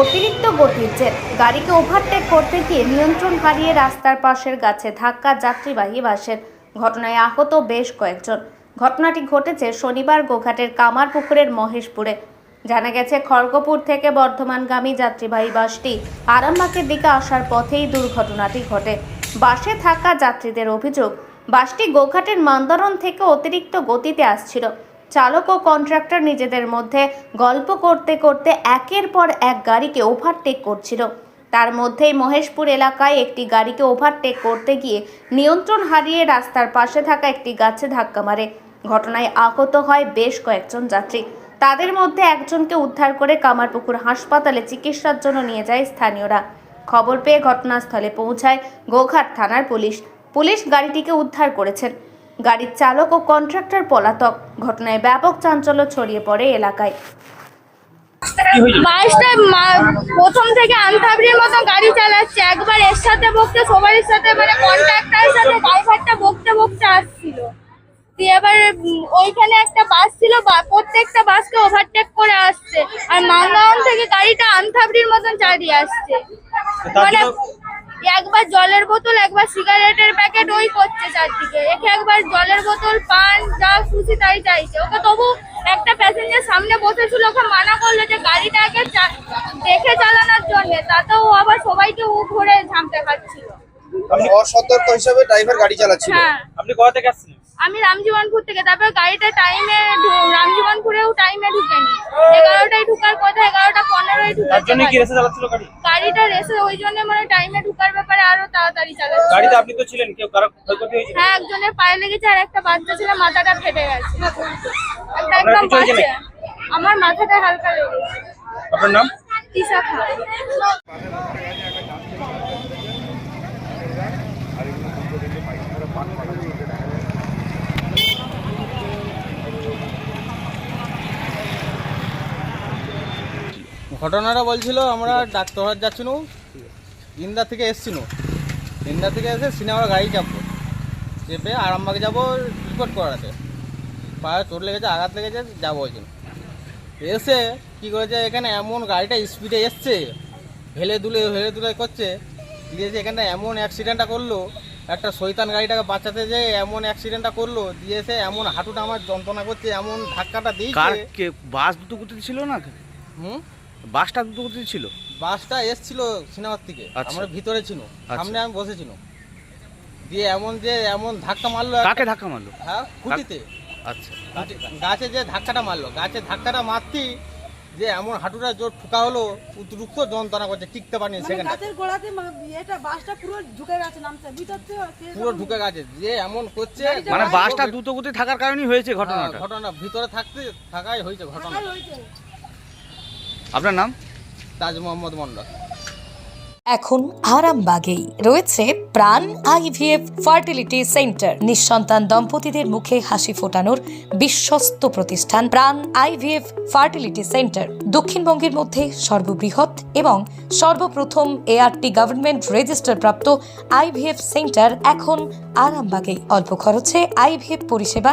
অতিরিক্ত গতির জের। গাড়িকে ওভারটেক করতে গিয়ে নিয়ন্ত্রণ হারিয়ে রাস্তার পাশের গাছে ধাক্কা যাত্রীবাহী বাসের ঘটনায় আহত বেশ কয়েকজন। ঘটনাটি ঘটেছে শনিবার গোঘাটের কামারপুকুরের মহেশপুরে। জানা গেছে, খড়গপুর থেকে বর্ধমানগামী যাত্রীবাহী বাসটি আরামবাগের দিকে আসার পথেই দুর্ঘটনাটি ঘটে। বাসে থাকা যাত্রীদের অভিযোগ, বাসটি গোঘাটের মান্দারণ থেকে অতিরিক্ত গতিতে আসছিল। চালক ও কন্ট্রাক্টর নিজেদের মধ্যে গল্প করতে করতে একের পর এক গাড়িকে ওভারটেক করছিল। তার মধ্যেই মহেশপুর এলাকায় একটি গাড়িকে ওভারটেক করতে গিয়ে নিয়ন্ত্রণ হারিয়ে রাস্তার পাশে থাকা একটি গাছে ধাক্কা মারে। ঘটনায় আহত হয় বেশ কয়েকজন যাত্রী। তাদের মধ্যে একজনকে উদ্ধার করে কামারপুকুর হাসপাতালে চিকিৎসার জন্য নিয়ে যায় স্থানীয়রা। খবর পেয়ে ঘটনাস্থলে পৌঁছায় গোঘাট থানার পুলিশ। পুলিশ গাড়িটিকে উদ্ধার করেছেন। গাড়ির চালক ও কন্ট্রাক্টর পলাতক। ঘটনায় ব্যাপক চাঞ্চল্য ছড়িয়ে পড়ে এলাকায়। বাসটা মা- প্রথম থেকে আনথাবড়ির মতো গাড়ি চালাচ্ছে। একবার এর সাথে বকতে সবারই সাথে মানে কন্ট্রাক্টরের সাথে ড্রাইভারটা বকতে বকতে আসছিল। দিয়ে এবার ওইখানে একটা বাস ছিল বা- প্রত্যেকটা বাসকে ওভারটেক করে আসছে। আর মালদাওয়ান থেকে গাড়িটা আনথাবড়ির মতন চালিয়ে আসছে। মানে একবার জলের বোতল একবার সিগারেটের প্যাকেট ওই করছে চারদিকে। একে একবার জলের বোতল পান যা খুশি তাই চাইছে। ওকে তবু একটা প্যাসেঞ্জার সামনে বসেছিল ওকে মানা করল যে গাড়িটাকে দেখে চালানোর জন্য। তাতেও আবার সবাইকে ও ঘুরে ঝামতে খাচ্ছিল আপনি অসতর্ক হিসাবে ড্রাইভার গাড়ি চালাচ্ছিল? হ্যাঁ। আপনি কোথা থেকে আসছেন আমি রামজীবনপুর থেকে। তারপর গাড়িটা টাইমে রামজীবনপুরেও টাইমে ঢুকেনি। এগারোটায় ঢুকার কথা এগারোটা পনেরোয় জন্য কি রেসে চালাচ্ছিল গাড়ি? গাড়িটা রেসে ওই জন্য মানে টাইমে ঢুকার ব্যাপারে আরও তাড়াতাড়ি চালাচ্ছে। গাড়িতে আপনি তো ছিলেন কেউ কারও ক্ষয়ক্ষতি হয়েছে হ্যাঁ একজনের পায়ে লেগেছে আর একটা বাচ্চা ছিল মাথাটা ফেটে গেছে। একটা একদম বাচ্চা আমার মাথাটা হালকা লেগেছে। আপনার নাম? ঈশা খান ঘটনাটা বলছিল আমরা ডাক্তার যাচ্ছিল ইন্দা থেকে এসছিল ইন্দা থেকে এসে সিনেমার গাড়ি চাপবো। চেপে আরামবাগে যাব রিপোর্ট করাতে। পায়ে চোট লেগেছে আঘাত লেগেছে যাব ওই জন্য এসে কী করেছে এখানে এমন গাড়িটা স্পিডে এসছে হেলে দুলে হেলে দুলে করছে দিয়েছে এখানে এমন অ্যাক্সিডেন্টটা করল একটা শৈতান গাড়িটাকে বাঁচাতে যে এমন অ্যাক্সিডেন্টটা করল দিয়েছে এমন হাঁটুটা আমার যন্ত্রণা করছে এমন ধাক্কাটা দিয়েছে। বাস দুটো ছিল না? হুম? বাসটা দ্রুত গতিতে ছিল? বাসটা এসছিল সিনেমার থেকে আচ্ছা। আমরা ভিতরে ছিল আচ্ছা। সামনে আমি বসেছিল দিয়ে এমন যে এমন ধাক্কা মারলো কাকে ধাক্কা মারলো? হ্যাঁ খুঁটিতে। আচ্ছা। গাছে- গাছে যে ধাক্কাটা মারলো গাছে ধাক্কাটা মারতি যে এমন হাঁটুটা জোর ঠুকা হলো উত্তরুক্ত যন্ত্রণা করছে টিকতে পারিনি মানে সেখানে গাছের গোড়াতে মা- এটা বাসটা পুরো ঢুকে গেছে নামতে ভিতর থেকে কে- পুরো ঢুকে গেছে যে এমন করছে মানে বাসটা দ্রুত গতি থাকার কারণেই হয়েছে হ্যাঁ, ঘটনাটা? ঘটনা ভিতরে থাকতে থাকাই হয়েছে ঘটনা। হয়েছে। আপনার নাম? তাজ মোহাম্মদ মন্ডল এখন আরামবাগেই রয়েছে প্রাণ আইভিএফ ফার্টিলিটি সেন্টার। নিঃসন্তান দম্পতিদের মুখে হাসি ফোটানোর বিশ্বস্ত প্রতিষ্ঠান প্রাণ আইভিএফ ফার্টিলিটি সেন্টার। দক্ষিণবঙ্গের মধ্যে সর্ববৃহৎ এবং সর্বপ্রথম এআরটি গভর্নমেন্ট রেজিস্টার প্রাপ্ত আইভিএফ সেন্টার এখন আরামবাগেই। অল্প খরচে আইভিএফ পরিষেবা